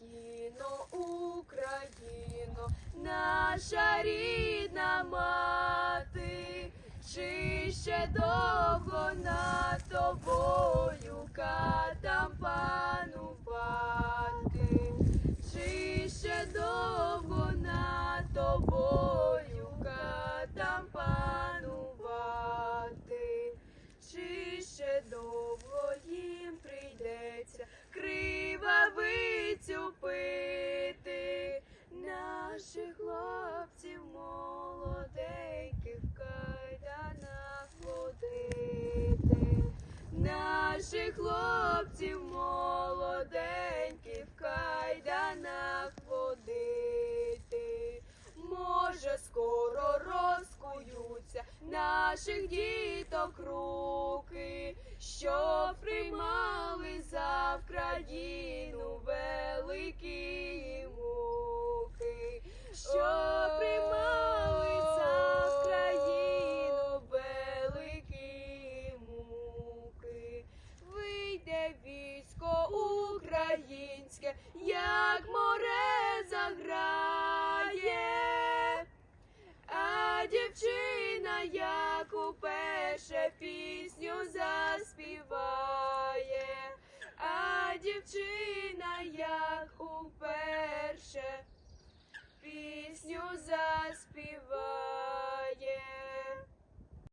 Україно, Україно, наша рідна мати, чи ще довго над тобою катам хлопців молоденьких в кайданах водити. Може, скоро розкуються наших діток руки, що приймали за Вкраїну великі українське, як море заграє. А дівчина, як уперше пісню заспіває, а дівчина, як уперше